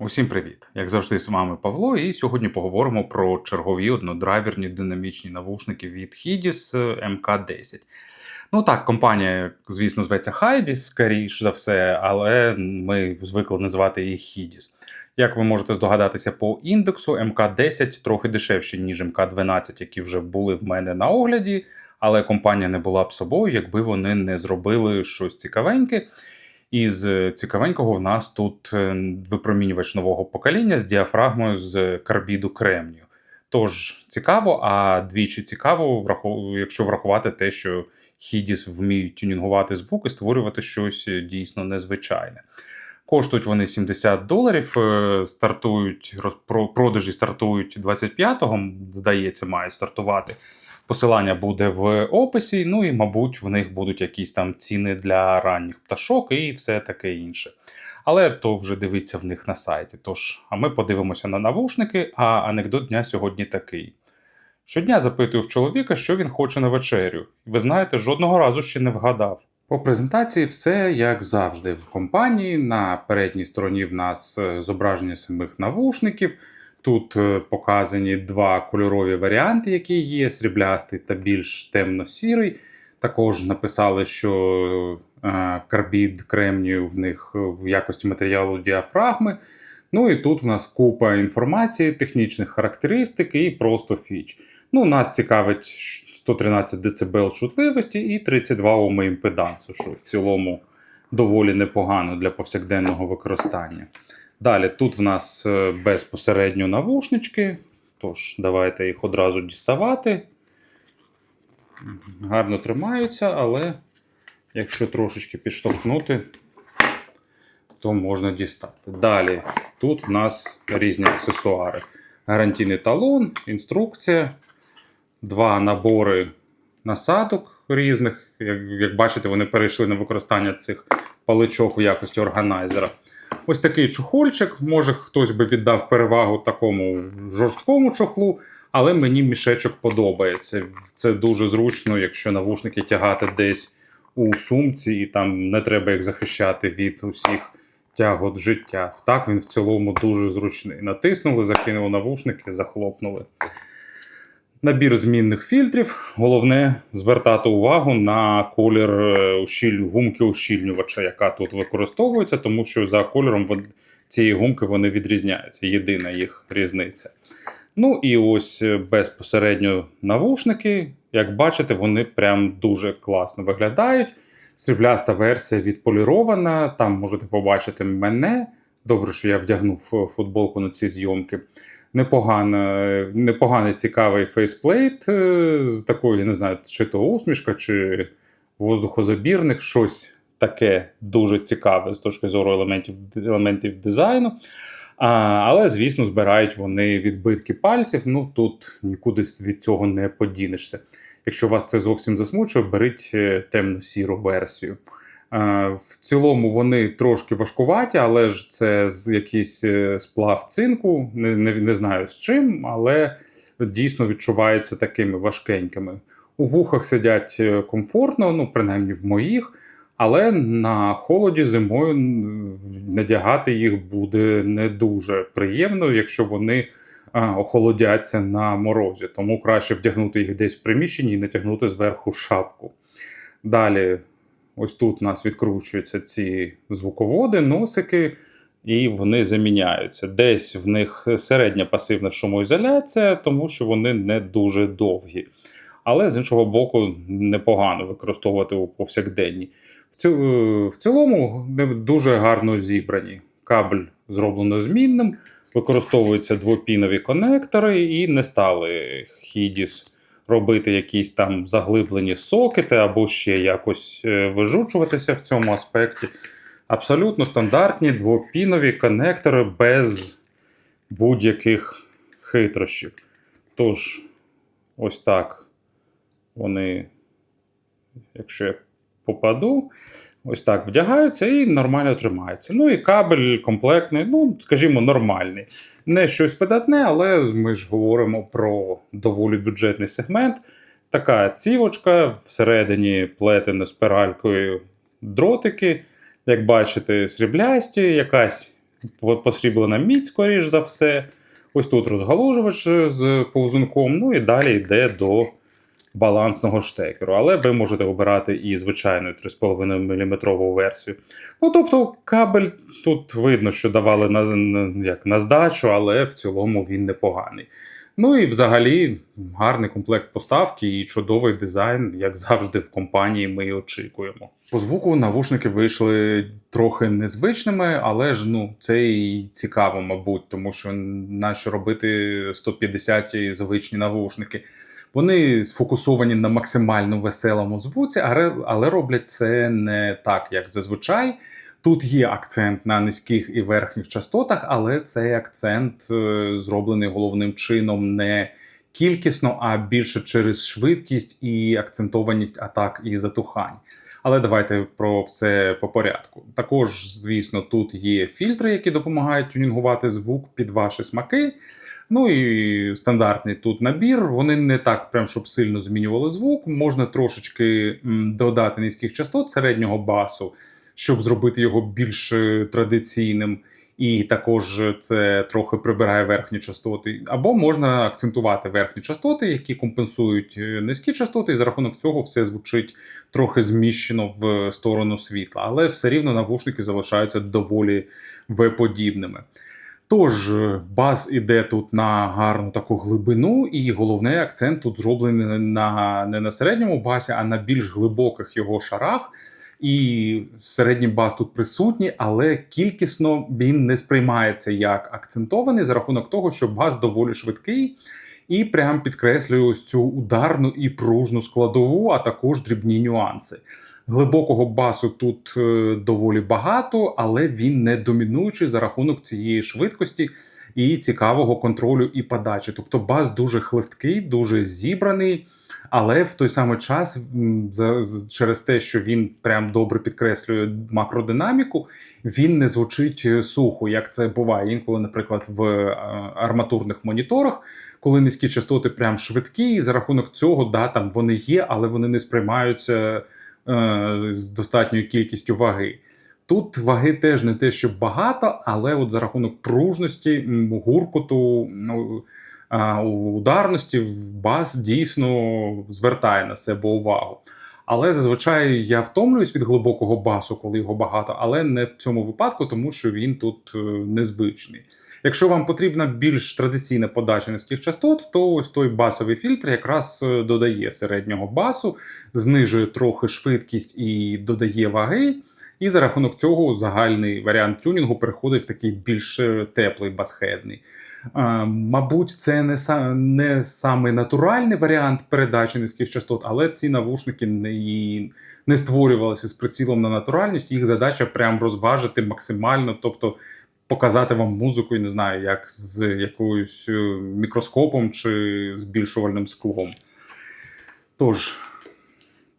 Усім привіт! Як завжди, з вами Павло, і сьогодні поговоримо про чергові однодрайверні динамічні навушники від Hidis MK10. Ну так, компанія, звісно, зветься Hidis, скоріш за все, але ми звикли називати її Hidis. Як ви можете здогадатися по індексу, МК10 трохи дешевші, ніж МК12, які вже були в мене на огляді, але компанія не була б собою, якби вони не зробили щось цікавеньке. Із е, цікавенького в нас тут е, випромінювач нового покоління з діафрагмою з карбіду кремнію. Тож цікаво, а двічі цікаво, якщо врахувати те, що Hidis вміють тюнінгувати звук і створювати щось е, дійсно незвичайне. Коштують вони 70 доларів, стартують продажі стартують 25-го, здається, мають стартувати. Посилання буде в описі. Ну і, мабуть, в них будуть якісь там ціни для ранніх пташок і все таке інше. Але то вже дивіться в них на сайті. Тож, а ми подивимося на навушники, а анекдот дня сьогодні такий. Щодня запитую в чоловіка, що він хоче на вечерю. Ви знаєте, жодного разу ще не вгадав. По презентації все як завжди в компанії. На передній стороні в нас е, зображення самих навушників. Тут е, показані два кольорові варіанти, які є: сріблястий та більш темно-сірий. Також написали, що е, карбід кремнію в них е, в якості матеріалу діафрагми. Ну і тут в нас купа інформації, технічних характеристик і просто фіч. Ну, нас цікавить 113 дБ чутливості і 32 Ом імпедансу, що в цілому доволі непогано для повсякденного використання. Далі тут в нас е, безпосередньо навушнички, тож давайте їх одразу діставати. Гарно тримаються, але якщо трошечки підштовхнути, то можна дістати. Далі тут в нас різні аксесуари. Гарантійний талон, інструкція, два набори насадок різних. Як, як бачите, вони перейшли на використання цих паличок в якості органайзера. Ось такий чохольчик. Може, хтось би віддав перевагу такому жорсткому чохлу, але мені мішечок подобається. Це дуже зручно, якщо навушники тягати десь у сумці, і там не треба їх захищати від усіх тягот життя. Так він в цілому дуже зручний. Натиснули, закинули навушники, захлопнули. Набір змінних фільтрів. Головне звертати увагу на колір е, гумки ущільнювача, яка тут використовується, тому що за кольором цієї гумки вони відрізняються. Єдина їх різниця. Ну і ось е, безпосередньо навушники. Як бачите, вони прям дуже класно виглядають. Срібляста версія відполірована. Там можете побачити мене. Добре, що я вдягнув е, футболку на ці зйомки. Непогано, непоганий цікавий фейсплейт е, з такою, я не знаю, чи то усмішка, чи воздухозабірник, щось таке дуже цікаве з точки зору елементів, елементів дизайну. А, але, звісно, збирають вони відбитки пальців. Ну тут нікуди від цього не подінешся. Якщо вас це зовсім засмучує, беріть е, темно-сіру версію. Е, В цілому вони трошки важкуваті, але ж це з якийсь е, сплав цинку. Не, не, не знаю з чим, але дійсно відчувається такими важкенькими. У вухах сидять е, комфортно, ну принаймні в моїх. Але на холоді зимою надягати їх буде не дуже приємно, якщо вони охолодяться на морозі. Тому краще вдягнути їх десь в приміщенні і натягнути зверху шапку. Далі, ось тут у нас відкручуються ці звуководи, носики, і вони заміняються. Десь в них середня пасивна шумоізоляція, тому що вони не дуже довгі. Але з іншого боку, непогано використовувати у повсякденні. В, в цілому не дуже гарно зібрані. Кабель зроблено змінним, використовуються двопінові конектори, і не стали Hidis робити якісь там заглиблені сокети або ще якось е, вижучуватися в цьому аспекті. Абсолютно стандартні двопінові конектори без будь-яких хитрощів. Тож, ось так вони, якщо я попаду, ось так вдягаються і нормально тримаються. Ну і кабель комплектний, ну, скажімо, нормальний. Не щось видатне, але ми ж говоримо про доволі бюджетний сегмент. Така цівочка, всередині плетено спиралькою дротики. Як бачите, сріблясті, якась Посріблена мідь, скоріш за все. Ось тут розгалужувач з повзунком, ну і далі йде до балансного штекеру. Але ви можете обирати і звичайну 3,5 мм версію. Ну, тобто, кабель тут видно, що давали на, як, на здачу, але в цілому він непоганий. Ну і взагалі гарний комплект поставки і чудовий дизайн, як завжди, в компанії ми і очікуємо. По звуку навушники вийшли трохи незвичними, але ж ну це і цікаво, мабуть, тому що нащо робити 150 звичні навушники. Вони сфокусовані на максимально веселому звуці, але, роблять це не так, як зазвичай. Тут є акцент на низьких і верхніх частотах, але цей акцент е, зроблений головним чином не кількісно, а більше через швидкість і акцентованість атак і затухань. Але давайте про все по порядку. Також, звісно, тут є фільтри, які допомагають тюнінгувати звук під ваші смаки. Ну і стандартний тут набір. Вони не так, прям щоб сильно змінювали звук. Можна трошечки додати низьких частот середнього басу, щоб зробити його більш е, традиційним. І також це трохи прибирає верхні частоти. Або можна акцентувати верхні частоти, які компенсують е, низькі частоти, і за рахунок цього все звучить трохи зміщено в сторону світла. Але все рівно навушники залишаються доволі В-подібними. Тож, бас іде тут на гарну таку глибину, і головний акцент тут зроблений на не на середньому басі, а на більш глибоких його шарах. І середній бас тут присутній, але кількісно він не сприймається як акцентований за рахунок того, що бас доволі швидкий і прям підкреслює ось цю ударну і пружну складову, а також дрібні нюанси. Глибокого басу тут е, доволі багато, але він не домінуючий за рахунок цієї швидкості і цікавого контролю і подачі. Тобто бас дуже хлисткий, дуже зібраний, але в той самий час, через те, що він прям добре підкреслює макродинаміку, він не звучить е, сухо, як це буває інколи, наприклад, в е, арматурних моніторах, коли низькі частоти прям швидкі, і за рахунок цього да, там вони є, але вони не сприймаються з достатньою кількістю ваги. Тут ваги теж не те, що багато, але от за рахунок пружності, гуркоту, ну, ударності, бас дійсно звертає на себе увагу. Але зазвичай я втомлююсь від глибокого басу, коли його багато, але не в цьому випадку, тому що він тут е, незвичний. Якщо вам потрібна більш традиційна подача низьких частот, то ось той басовий фільтр якраз е, додає середнього басу, знижує трохи швидкість і додає ваги. І за рахунок цього загальний варіант тюнінгу переходить в такий більш е, теплий басхедний. Е, Мабуть, це не, са- не самий натуральний варіант передачі низьких частот, але ці навушники не, не створювалися з прицілом на натуральність. Їх задача прям розважити максимально, тобто показати вам музику, я не знаю, як з якоюсь е, мікроскопом чи збільшувальним склом. Тож,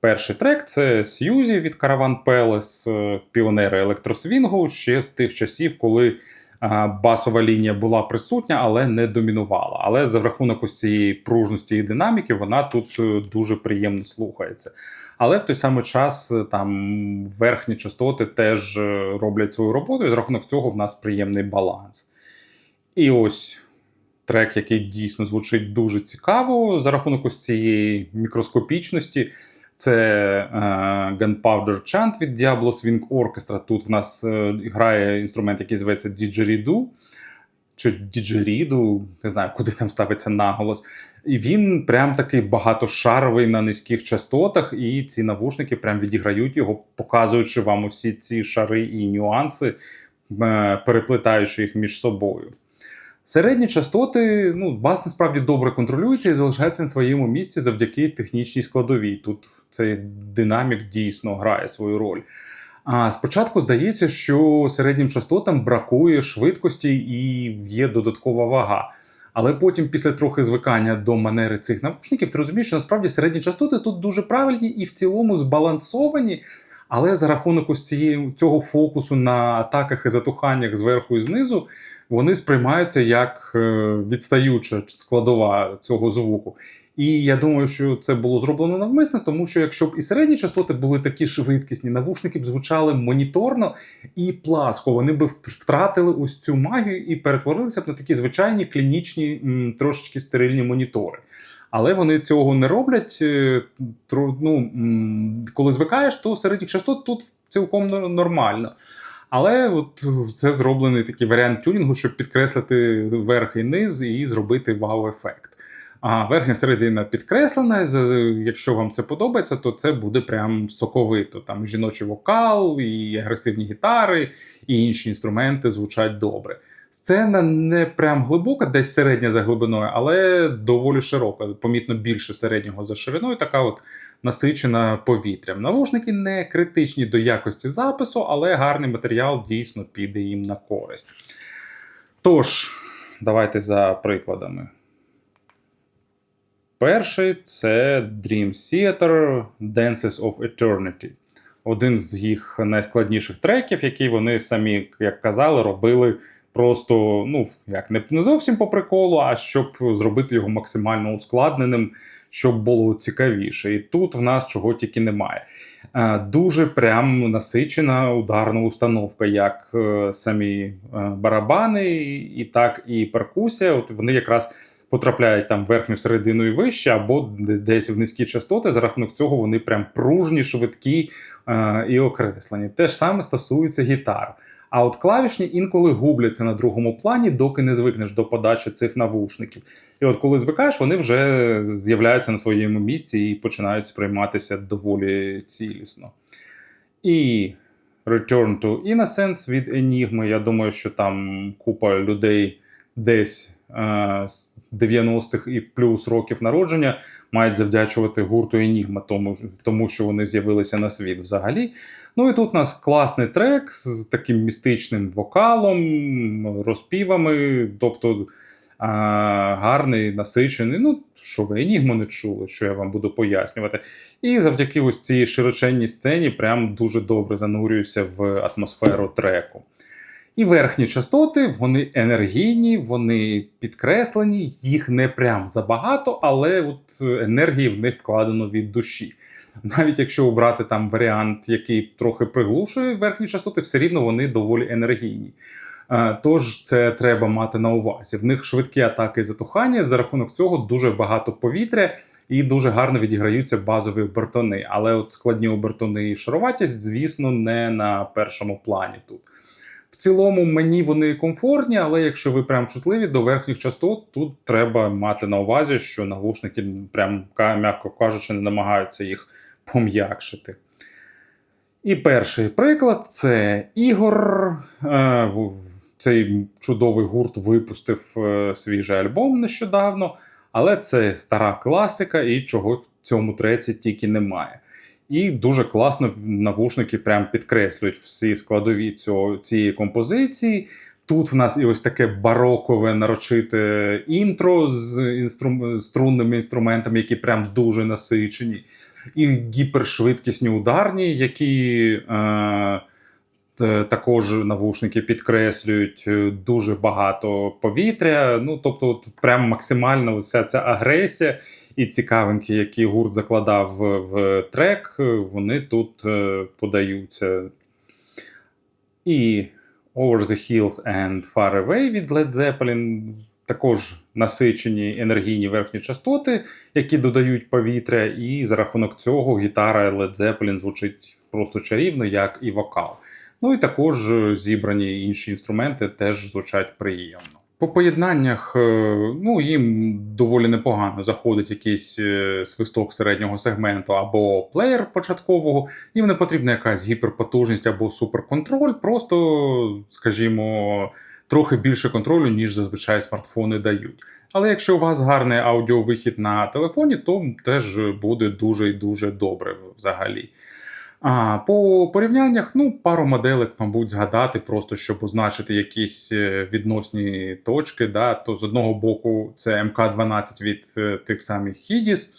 перший трек це Сьюзі від Caravan Palace, е, піонери електросвінгу ще з тих часів, коли басова лінія була присутня, але не домінувала. Але за рахунок ось цієї пружності і динаміки вона тут е, дуже приємно слухається. Але в той самий час е, там верхні частоти теж е, роблять свою роботу, і за рахунок цього в нас приємний баланс. І ось трек, який дійсно звучить дуже цікаво за рахунок ось цієї мікроскопічності. Це е, Gunpowder Chant від Diablo Swing Orchestra. Тут в нас е, грає інструмент, який зветься Didgeridoo, чи Didgeridoo, не знаю, куди там ставиться наголос. І він прям такий багатошаровий на низьких частотах, і ці навушники прям відіграють його, показуючи вам усі ці шари і нюанси, е, переплетаючи їх між собою. Середні частоти, ну, бас насправді добре контролюється і залишається на своєму місці завдяки технічній складовій. Тут цей динамік дійсно грає свою роль. А спочатку здається, що середнім частотам бракує швидкості і є додаткова вага. Але потім, після трохи звикання до манери цих навушників, ти розумієш, що насправді середні частоти тут дуже правильні і в цілому збалансовані. Але за рахунок ось цієї цього фокусу на атаках і затуханнях зверху і знизу, вони сприймаються як е, відстаюча складова цього звуку. І я думаю, що це було зроблено навмисно, тому що якщо б і середні частоти були такі швидкісні, навушники б звучали моніторно і пласко. Вони б втратили ось цю магію і перетворилися б на такі звичайні клінічні, трошечки стерильні монітори. Але вони цього не роблять. е, Ну, коли звикаєш, то середніх частот тут цілком нор- нормально. Але от це зроблений такий варіант тюнінгу, щоб підкреслити верх і низ і зробити вау-ефект. А верхня середина підкреслена. з- Якщо вам це подобається, то це буде прям соковито. Там жіночий вокал, і агресивні гітари, і інші інструменти звучать добре. Сцена не прям глибока, десь середня за глибиною, але доволі широка, помітно більше середнього за шириною, така от насичена повітрям. Навушники не критичні до якості запису, але гарний матеріал дійсно піде їм на користь. Тож, давайте за прикладами. Перший це Dream Theater Dances of Eternity. Один з їх найскладніших треків, які вони самі, як казали, робили просто, ну, як не, не зовсім по приколу, а щоб зробити його максимально ускладненим, щоб було цікавіше. І тут в нас чого тільки немає. Е, Дуже прям насичена ударна установка, як е, самі е, барабани, і так і перкусія. От вони якраз потрапляють там в верхню середину і вище, або десь в низькі частоти. За рахунок цього вони прям пружні, швидкі і окреслені. Те ж саме стосується гітар. А от клавішні інколи губляться на другому плані, доки не звикнеш до подачі цих навушників. І от коли звикаєш, вони вже з'являються на своєму місці і починають сприйматися доволі цілісно. І Return to Innocence від Enigma. Я думаю, що там купа людей десь е, з 90-х і плюс років народження мають завдячувати гурту Enigma, тому, тому що вони з'явилися на світ взагалі. Ну і тут у нас класний трек з таким містичним вокалом, розпівами, тобто а, гарний, насичений. Ну, що ви Енігму не чули, що я вам буду пояснювати. І завдяки ось цій широченній сцені прям дуже добре занурююся в атмосферу треку. І верхні частоти, вони енергійні, вони підкреслені, їх не прям забагато, але от енергії в них вкладено від душі. Навіть якщо обрати там варіант, який трохи приглушує верхні частоти, все рівно вони доволі енергійні. Тож це треба мати на увазі. В них швидкі атаки і затухання. За рахунок цього дуже багато повітря і дуже гарно відіграються базові обертони. Але от складні обертони і шароватість, звісно, не на першому плані тут. Цілому мені вони комфортні, але якщо ви прям чутливі до верхніх частот, тут треба мати на увазі, що навушники, прям м'яко кажучи, не намагаються їх пом'якшити. І перший приклад це Ігор. Е, Цей чудовий гурт випустив е, свіжий альбом нещодавно, але це стара класика, і чого в цьому треці тільки немає. І дуже класно навушники прям підкреслюють всі складові цього, цієї композиції. Тут в нас і ось таке барокове нарочите інтро з інстру... струнними інструментами, які прям дуже насичені, і гіпершвидкісні ударні, які е... також навушники підкреслюють е, дуже багато повітря. Ну, тобто, от прям максимально вся ця агресія і цікавинки, які гурт закладав в, трек, вони тут е, подаються. І Over the Hills and Far Away від Led Zeppelin також насичені енергійні верхні частоти, які додають повітря, і за рахунок цього гітара Led Zeppelin звучить просто чарівно, як і вокал. Ну і також е, зібрані інші інструменти теж звучать приємно. По поєднаннях, е, ну їм доволі непогано заходить якийсь е, свисток середнього сегменту або плеєр початкового. Їм не потрібна якась гіперпотужність або суперконтроль, просто, скажімо, трохи більше контролю, ніж зазвичай смартфони дають. Але якщо у вас гарний аудіовихід на телефоні, то теж буде дуже і дуже добре взагалі. А по порівняннях, ну, пару моделек, мабуть, згадати, просто щоб означити якісь е, відносні точки. Да? То з одного боку, це МК-12 від е, тих самих Хідіс.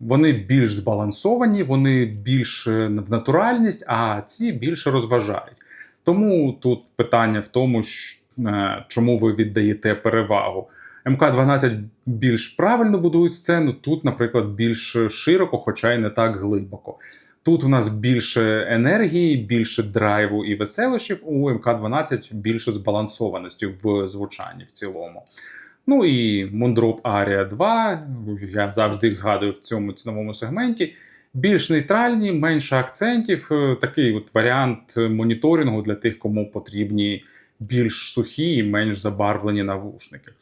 Вони більш збалансовані, вони більш е, в натуральність, а ці більше розважають. Тому тут питання в тому, щ- е, чому ви віддаєте перевагу. МК-12 більш правильно будують сцену, тут, наприклад, більш широко, хоча й не так глибоко. Тут в нас більше енергії, більше драйву і веселощів. У МК-12 більше збалансованості в звучанні в цілому. Ну і Moondrop Aria 2, я завжди їх згадую в цьому ціновому сегменті. Більш нейтральні, менше акцентів. е, Такий от варіант моніторингу для тих, кому потрібні більш сухі і менш забарвлені навушники.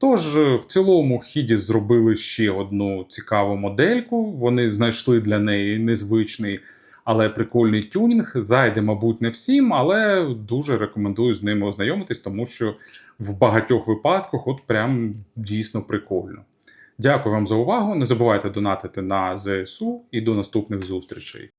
Тож, е, в цілому, Хідіс зробили ще одну цікаву модельку. Вони знайшли для неї незвичний, але прикольний тюнінг. Зайде, мабуть, не всім, але дуже рекомендую з ними ознайомитись, тому що в багатьох випадках от прям дійсно прикольно. Дякую вам за увагу. Не забувайте донатити на ЗСУ і до наступних зустрічей.